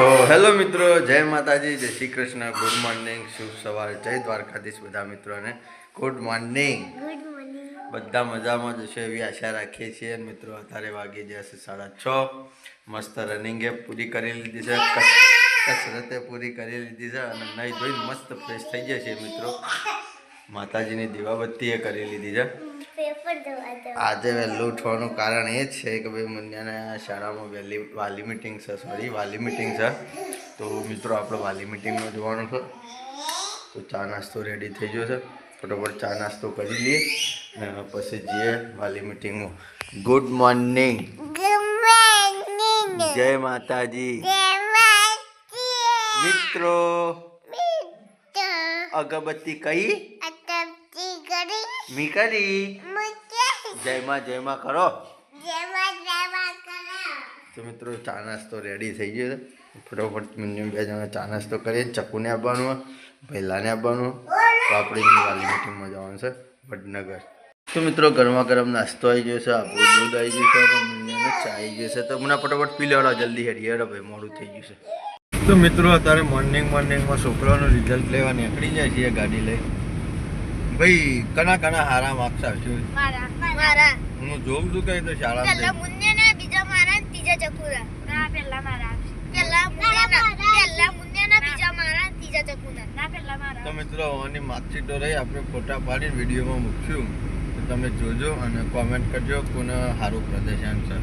મિત્રો જય માતાજી જય શ્રી કૃષ્ણ. ગુડ મોર્નિંગ શુભ સવાર. જય દ્વારકાધીશ બધા મિત્રોને. ગુડ મોર્નિંગ બધા મજામાં જશે એવી આશા રાખીએ છીએ. મિત્રો અત્યારે વાગી જશે સાડા છ. મસ્ત રનિંગે પૂરી કરી લીધી છે. કસરતે પૂરી કરી લીધી છે અને નહીં ધોઈને મસ્ત ફ્રેશ થઈ જશે મિત્રો. માતાજીની દીવાબત્તીએ કરી લીધી છે. આજે વહેલું ઉઠવાનું કારણ એ છે કે ભાઈ મુન્યાને શાળામાં વહેલી વાલી મિટિંગ છે સોરી વાલી મિટિંગ છે. તો મિત્રો આપણે વાલી મિટિંગમાં જોવાનું છે. તો ચા નાસ્તો રેડી થઈ ગયો છે. ફટોફટ ચા નાસ્તો કરી લઈએ અને પછી જઈએ વાલી મિટિંગમાં ગુડ મોર્નિંગ જય માતાજી. મિત્રો. અગરબત્તી કઈ? મી કરી. જયમાં જયમાં કરો. તો મિત્રો ચા નાસ્તો રેડી થઈ ગયો છે. ફટોફટ મિનિમમ બે જણા ચા નાસ્તો કરીએ. ચકુને આપવાનું ભૈલાને આપવાનું. એની વાલી મીટિંગમાં જવાનું છે વડનગર. તો મિત્રો ગરમા ગરમ નાસ્તો આવી ગયો છે આપણું દૂધ આવી ગયું છે તો મિનિમમ ચા આવી ગયો છે. તો મને ફટોફટ પી લેવાડો જલ્દી હેડી હેડો ભાઈ મોડું થઈ ગયું છે. તો મિત્રો અત્યારે મોર્નિંગ મોર્નિંગમાં છોકરાનું રિઝલ્ટ લેવા નીકળી જાય છે ગાડી લઈ. ભાઈ કના કના હારા માર્ક્સ આવશે મારા મારા. હું જોઉં છું કઈ તો પહેલા શાળામાં મુન્ને ને બીજા મારા ને ત્રીજા ચકુરા ના પહેલા મારા પહેલા મુન્ને ના પહેલા મુન્ને ના બીજા મારા ને ત્રીજા ચકુરા ના પહેલા મારા તો મિત્રો આની માર્કશીટો રહી આપણે ફોટા પાડીને વિડીયોમાં મૂકશું. તો તમે જોજો અને કોમેન્ટ કરજો કોને સારું પ્રદર્શન છે.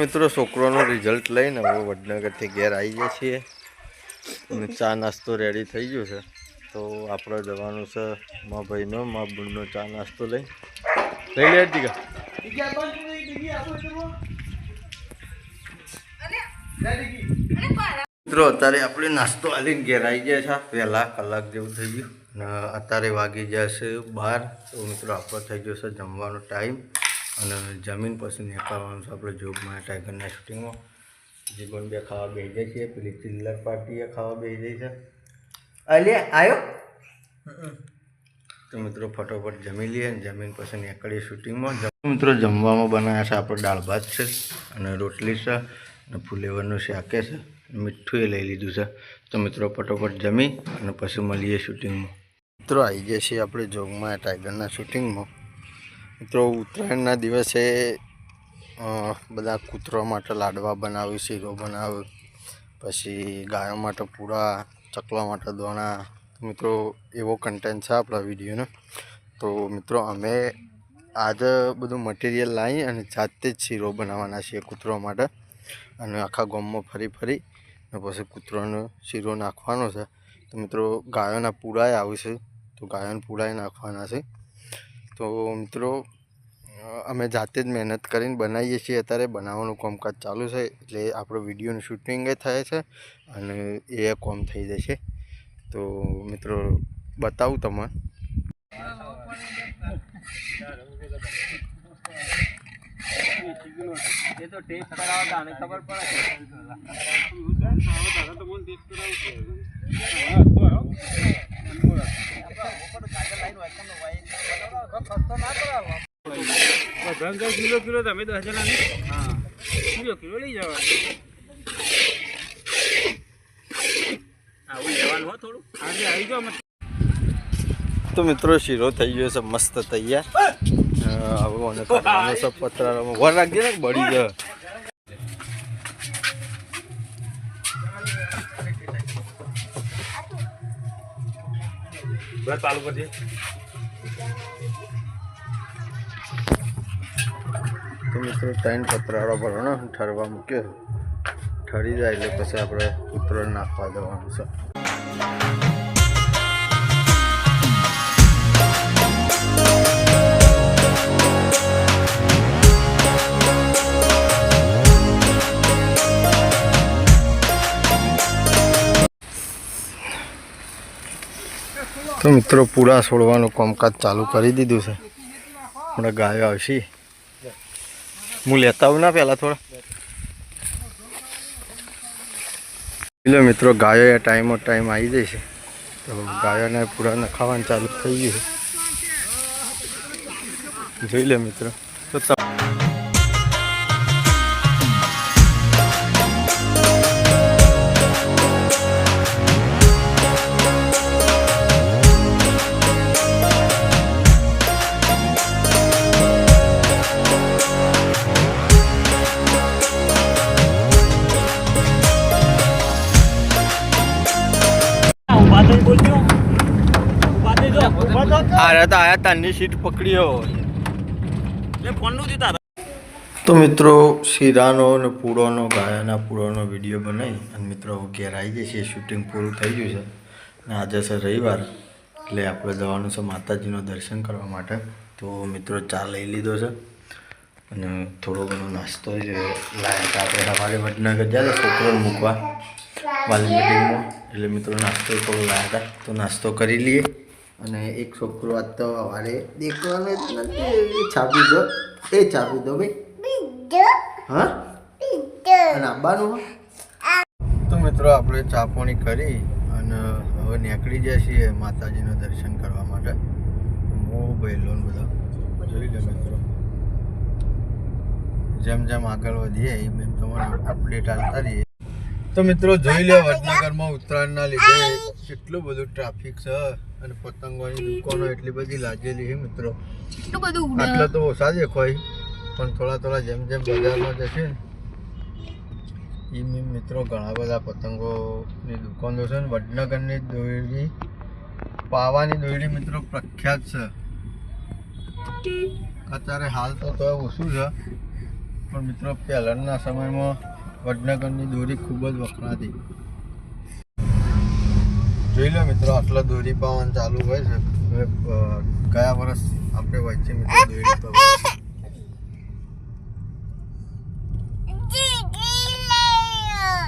મિત્રો છોકરોનું રિઝલ્ટ લઈને હવે વડનગરથી ઘેર આવી ગયા છીએ. અને ચા નાસ્તો રેડી થઈ ગયો છે. તો આપણે જવાનું છે મા ભાઈનો મા બુનનો ચા નાસ્તો લઈ. લઈ લે દીકા મિત્રો અત્યારે આપણે નાસ્તો આલીને ઘેર આવી ગયા છે. પહેલા કલાક જેવું થઈ ગયું. અને અત્યારે વાગી ગયા છે બાર. તો મિત્રો આપણો થઈ ગયો છે જમવાનો ટાઈમ. અને જમીન પછી નીકળવાનું છે આપણે જોગમાં ટાઈગરના શૂટિંગમાં જીવન બે ખાવા બેસી જાય છે પેલી ચિલ્લર પાર્ટીએ ખાવા બેસી જાય છે. અલે આવ્યો તો મિત્રો ફટોફટ જમી લઈએ અને જમીન પછી નીકળીએ શૂટિંગમાં. મિત્રો જમવામાં બનાવ્યા છે આપણે દાળ ભાત છે અને રોટલી છે અને ફુલેવરનું શાકે છે મીઠું એ લઈ લીધું છે. તો મિત્રો ફટોફટ જમી અને પછી મળીએ શૂટિંગમાં. મિત્રો આવી ગયા છીએ આપણે જોગમાં ટાઈગરના શૂટિંગમાં. મિત્રો ઉત્તરાયણના દિવસે બધા કૂતરો માટે લાડવા બનાવ્યું શીરો બનાવ્યું પછી ગાયો માટે પૂરા, ચકલા માટે દોણા. મિત્રો, એવો કન્ટેન્ટ છે આપણા વિડીયોનો. તો મિત્રો, અમે આજે બધું મટીરિયલ લાવી અને જાતે જ શીરો બનાવવાના છીએ કૂતરો માટે. અને આખા ગામમાં ફરી ફરી અને પછી કૂતરોનો શીરો નાખવાનો છે. તો મિત્રો, ગાયોના પૂરાય આવશે તો ગાયોના પૂરાય નાખવાના છે. તો મિત્રો અમે જાતે જ મહેનત કરીને બનાવીએ છીએ. અત્યારે બનાવવાનું કામકાજ ચાલુ છે, એટલે આપણો વિડીયોનું શૂટિંગ થાય છે અને એ કોમ થઈ જશે. તો મિત્રો, બતાવું તમને. એ તો ટેસ્ટ કરાવો તો ખબર પડે બધા કિલો કિલો તમે દસ જણા હા. કિલો કિલો લઈ જવા આવું લેવાનું હો થોડું. આજે આવી જાઓ તો મિત્રો શીરો થઈ ગયો છે મસ્ત તૈયાર. અ, હવે મને કરવાનો છે પતરાળામાં. વર રાખજે ને બળી જાય ચાલુ કરજે તો મિત્રો, ત્રણ પતરાળો ભરવાનો, ઠરવા મૂક્યો. ઠરી જાય એટલે પછી આપણે કૂતરો નાખવા દેવાનું છે. તો મિત્રો, પૂરા છોડવાનું કામકાજ ચાલુ કરી દીધું છે. આપણે ગાયો આવશે. હું લેતા આવું ના પહેલાં થોડા. એટલે મિત્રો ગાયો એ ટાઈમો ટાઈમ આવી જશે તો ગાયોને પૂરા નખાવાનું ચાલુ થઈ ગયું છે. જોઈ લે મિત્રો. આયા તાની સીટ પકડ્યો તો મિત્રો શીરાનો અને પૂળોનો ગાયાના પૂળોનો વીડિયો બનાવી અને મિત્રો ઘેર આવી જઈએ શૂટિંગ પૂરું થઈ ગયું છે અને આજે છે રવિવાર. એટલે આપણે જવાનું છે માતાજીનું દર્શન કરવા માટે. તો મિત્રો ચા લઈ લીધો છે અને થોડો ઘણો નાસ્તો છે. લાયા હતા આપણે સવારે વડનગર જાય છોકરોને મૂકવા. વાલી મિટિંગમાં એટલે મિત્રો નાસ્તો થોડો લાયા હતા તો નાસ્તો કરી લઈએ. અને એક છોકરો આજ તો સવારે દેખવાનો જ નથી છાપી દો. એ છાપી દો ભાઈ. હા? અને આવવાનું તો મિત્રો આપણે ચાપોણી કરી અને હવે નીકળી જાય છીએ માતાજીનું દર્શન કરવા માટે. હું બહેલો બધા. જોઈ લે મિત્રો. જેમ જેમ આગળ વધીએ એમ એમ તમારે અપડેટ આવતા રહીએ. તો મિત્રો જોઈ લો વડનગરમાં ઉત્તરાયણના લીધે કેટલું બધું ટ્રાફિક છે અને પતંગોની દુકાનો એટલી બધી લાગેલી છે મિત્રો. બધું આટલા તો ઓછા દેખાય પણ થોડા થોડા જેમ જેમ બજારમાં જશે ને એમ મિત્રો ઘણા બધા પતંગોની દુકાનો છે ને. વડનગરની દોયડી પાવાની દોયડી મિત્રો પ્રખ્યાત છે. અત્યારે હાલ તો તો ઓછું છે પણ મિત્રો પહેલાંના સમયમાં વડનગરની દોરી ખૂબ જ વખણાતી. જોઈ લો મિત્રો, આટલા દોરી પાવન ચાલુ હોય છે. હવે ગયા વર્ષ આપણે વચ્ચે મિત્રો દોરી પાવાની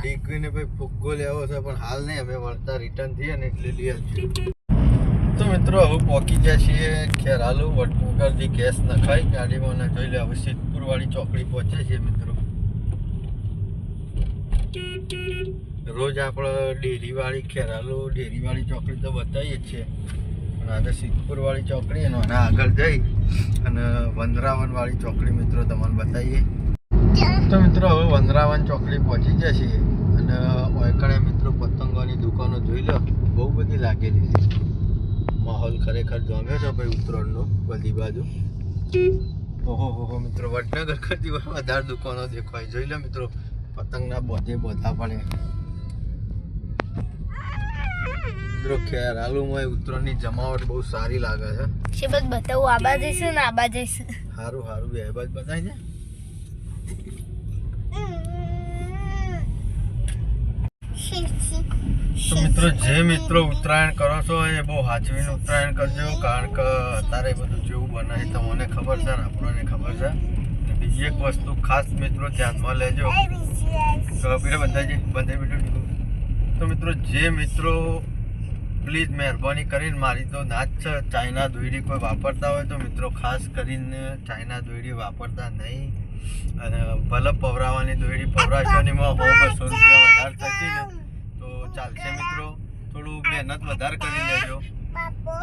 ડીકવીને ભાઈ ફુગ્ગો લેવો છે, પણ હાલ નહીં અમે વળતા રિટર્ન થઈએ ને એટલે લઈ આવશું તો મિત્રો, હવે પહોંચી ગયા છીએ ખેરાલુ. વડનગરથી ગેસ નખાઈ. ગાડીમાં જોઈ લે, હવે સિદ્ધપુર વાળી ચોકડી પહોંચે છે મિત્રો. રોજ આપણે ડેરીવાળી ખેરાલુ ડેરી ચોકડી તો બતાવીએ જ છીએ. પણ આજે સિદ્ધપુર વાળી ચોકડી અને આના આગળ જઈ અને વંદરાવનવાળી ચોકડી મિત્રો તમને બતાવીએ. તો મિત્રો, હવે વંદરાવન ચોકડી પહોંચી ગયા છીએ અને ઓયકણે મિત્રો પતંગોની દુકાનો જોઈ લો, બહુ બધી લાગેલી છે. માહોલ ખરેખર જમ્યો છે ભાઈ ઉત્તરાયણનો, બધી બાજુ. ઓહો હો મિત્રો, વડનગર કરતી વધારે દુકાનો દેખાય. જોઈ લો મિત્રો પતંગના બોધે બધા પડે. મિત્રો ખેરાલુમાં ઉત્તરાયણની જમાવટ બહુ સારી લાગે છે. છે બતાવું આબા જઈશું ને આબા જઈશું સારું સારું બે બાજ બતાવી છે તો મિત્રો જે મિત્રો ઉત્તરાયણ કરો છો એ બહુ સાચવીને ઉત્તરાયણ કરજો કારણ કે અત્યારે બધું જેવું બનાવે તો તમને ખબર છે ને આપણને ખબર છે. એક વસ્તુ ખાસ મિત્રો ધ્યાનમાં લેજો. તો પીરે બંધાઈ બંધાઈ તો મિત્રો જે મિત્રો પ્લીઝ મહેરબાની કરીને મારી તો ના જ છે ચાઇના દોયડી કોઈ વાપરતા હોય તો મિત્રો ખાસ કરીને ચાઇના દોયડી વાપરતા નહીં. અને ભલે પવરાવાની દોયડી પવરાશોનીમાં હો બસો રૂપિયા વધારે થતી ને તો ચાલશે મિત્રો. થોડું મહેનત વધારે કરી લેજો.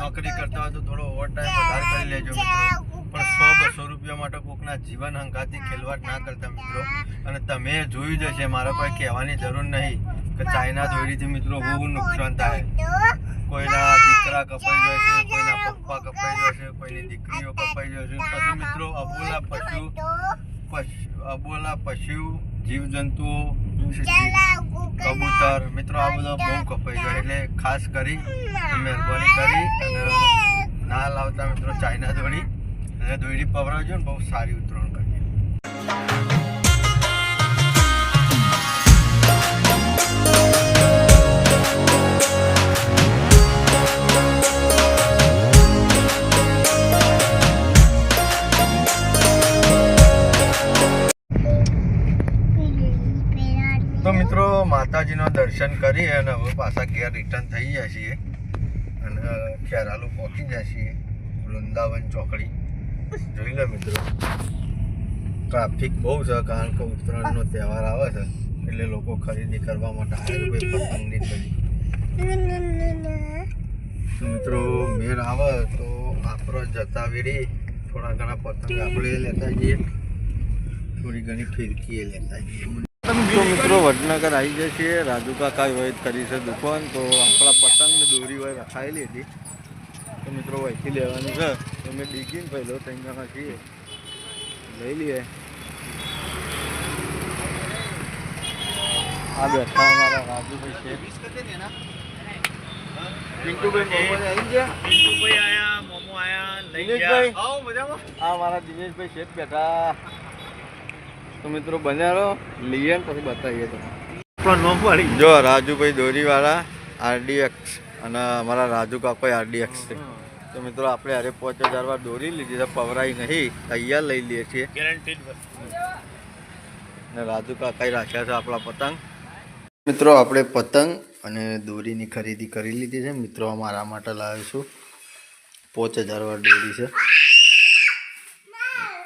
નોકરી કરતા હોય તો થોડો ઓવર ટાઈમ વધારે કરી લેજો મિત્રો. પણ સો બસો રૂપિયા માટે કોકના જીવન હંગાથી ખેલવાટ ના કરતા મિત્રો. અને તમે જોયું જ હશે, મારા કોઈ કહેવાની જરૂર નહીં કે ચાઇના દોરીથી મિત્રો બહુ નુકસાન થાય. કોઈના દીકરા કપાઈ જાય છે, કોઈના પપ્પા કપાઈ જાય છે, કોઈની દીકરીઓ કપાઈ જાય છે. મિત્રો અબોલા પશુ અબોલા પશુ જીવજંતુઓ, કબૂતર, મિત્રો આ બધા બહુ કપાઈ ગયો એટલે ખાસ કરી મહેરબાની કરી ના લાવતા મિત્રો ચાઇના દોડી અને દોડી પવરાવજો ને બહુ સારી ઉતરણ કરી તો મિત્રો, માતાજીનો દર્શન કરી અને હવે પાછા ઘેર રિટર્ન થઈ જાય છીએ. અને ખેરાલુ પહોંચી જાય છીએ. વૃંદાવન ચોકડી. જોઈ લે મિત્રો. ટ્રાફિક બહુ છે, કારણ કે ઉત્તરાયણનો તહેવાર આવે છે, એટલે લોકો ખરીદી કરવા માટે ભાઈ પતંગની તો મિત્રો, મેળ આવે તો આપણો જતા વેરી થોડા ઘણા પતંગ આપણે લેતા જઈએ. થોડી ઘણી ફિરકી એ લેતા જઈએ. તો મિત્રો, વડનગર આવી છે રાજુ કાકા હોય કરી છે દુકાન, તો આપણા પતંગ દોરી હોય રખાયેલી હતી તો મિત્રો વહીથી લેવાની છે. તો મેં ડીગીને પહેલો ત્રણ જણા છીએ. લઈ લઈએ. આ બેઠા અમારા રાજુભાઈ છે. પિન્ટુભાઈ મોમો આવી ગયા? પિન્ટુભાઈ આયા મોમો આયા લઈ ગયા. આવો મજામાં? આ મારા દિનેશભાઈ શેઠ બેઠા. તો મિત્રો બન્યા લઈએ ને પછી બતાવીએ તો પણ નો પડી જો રાજુભાઈ દોરીવાળા આરડીએક્સ. અને અમારા રાજુ કાકો આરડીએક્સ છે. તો મિત્રો આપણે અરે પાંચ હજાર વાર દોરી લીધી છે પવરાઈ નહીં તૈયાર લઈ લઈએ છીએ. ને અને રાજુ કાકાએ રાખ્યા છે આપણા પતંગ. મિત્રો આપણે પતંગ અને દોરીની ખરીદી કરી લીધી છે. મિત્રો મારા માટે લાવ્યો છું. પાંચ હજાર વાર દોરી છે.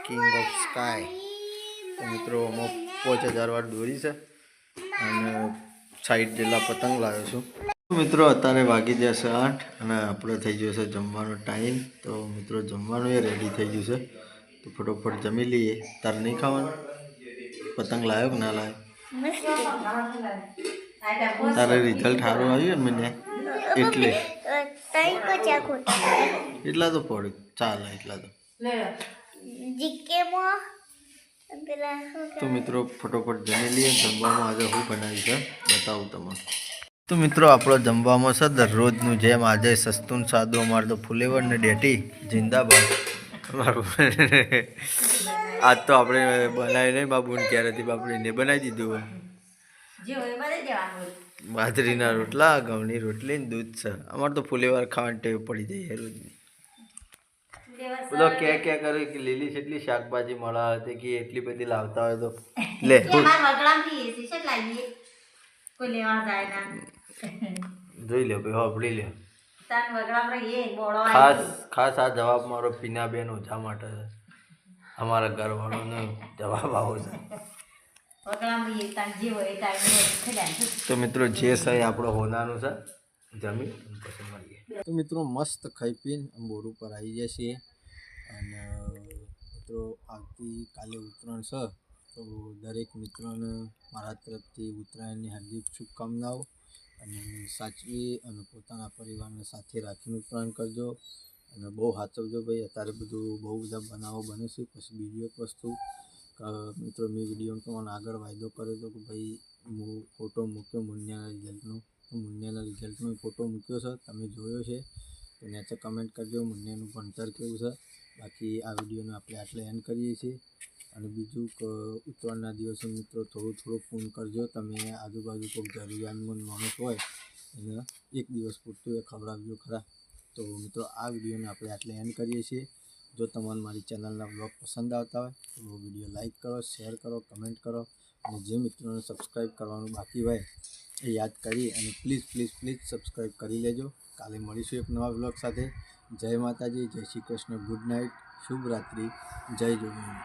કિંગ ઓફ સ્કાય મિત્રો અમુક પાંચ હજાર વાર દોરી છે. અને સાઈડ જેટલા પતંગ લાવ્યો છું. મિત્રો અત્યારે વાગી જશે આઠ અને આપણે થઈ ગયો છે જમવાનો ટાઈમ. તો મિત્રો જમવાનું એ રેડી થઈ ગયું છે. તો ફટોફટ જમી લઈએ. તારે નહીં ખાવાનું? પતંગ લાવ્યો કે ના લાવ્યો? તારે રિઝલ્ટ સારું આવ્યું ને મને એટલે? એટલા તો પડે. ચાલે એટલા તો. તો મિત્રો ફટોફટ જમી લઈએ. જમવામાં આજે હું બનાવી છે બતાવું તમને. તો મિત્રો આપણો જમવામાં છે દરરોજનું જેમ આજે સસ્તું સાદું અમારે તો ફુલેવર ને ડેટી જિંદાબાદ. અમારું આજ તો આપણે બનાવી નહીં બાબુને ક્યારેથી બાપડીને બનાવી દીધું. બાજરીના રોટલા ઘઉંની રોટલી ને દૂધ છે. અમારે તો ફુલેવર ખાવાની ટેવ પડી જાય રોજની. બધો કે કે કરે કે લીલી જેટલી શાકભાજી મળે તે કે એટલી બધી લાવતા હોય તો. લે જોઈ લે ભાઈ વાપરી લે ખાસ ખાસ આ જવાબ મારો પીનાબેન ઓછા માટે છે. અમારા ઘરવાળાનો જવાબ આવો છે. તો મિત્રો જે છે એ આપણો હોનાનું છે જમી પછી મળીએ. તો મિત્રો મસ્ત ખાઈ પીને અંબોર બોર ઉપર આવી ગયા છીએ. અને મિત્રો આવતીકાલે ઉત્તરાયણ છે તો દરેક મિત્રોને મારા તરફથી ઉત્તરાયણની હાર્દિક શુભકામનાઓ. અને સાચવી અને પોતાના પરિવારને સાથે રાખીને ઉત્તરાયણ કરજો. અને બહુ સાચવજો ભાઈ, અત્યારે બધું બહુ બધા બનાવો બને છે. પછી બીજી એક વસ્તુ મિત્રો મેં વીડિયો તમને આગળ વાયદો કર્યો હતો કે ભાઈ, હું ફોટો મૂક્યો મુન્યાના રિઝલ્ટનો તો મુન્યાના રિઝલ્ટનો ફોટો મૂક્યો છે, તમે જોયો છે. તો નીચે કમેન્ટ કરજો મુન્યાનું ભણતર કેવું છે. બાકી આ વિડીયોને આપણે આટલે એન્ડ કરીએ છીએ. અને બીજું કે, ઉત્તરાયણના દિવસે મિત્રો થોડું થોડું ફોન કરજો. તમે આજુબાજુ કોઈક જરૂરિયાતમંદ માણસ હોય, એને એક દિવસ પૂરતું એ ખવડાવજો ખરા. તો મિત્રો, આ વિડીયોને આપણે આટલે એન્ડ કરીએ છીએ. જો તમને મારી ચેનલના બ્લોગ પસંદ આવતા હોય, તો વીડિયો લાઈક કરો, શેર કરો, કમેન્ટ કરો. અને જે મિત્રોને સબસ્ક્રાઈબ કરવાનું બાકી હોય, એ યાદ કરી અને પ્લીઝ પ્લીઝ પ્લીઝ સબસ્ક્રાઈબ કરી લેજો. કાલે મળીશું એક નવા બ્લોગ સાથે. જય માતાજી, જય શ્રી કૃષ્ણ. ગુડ નાઇટ શુભ રાત્રિ જય જોગી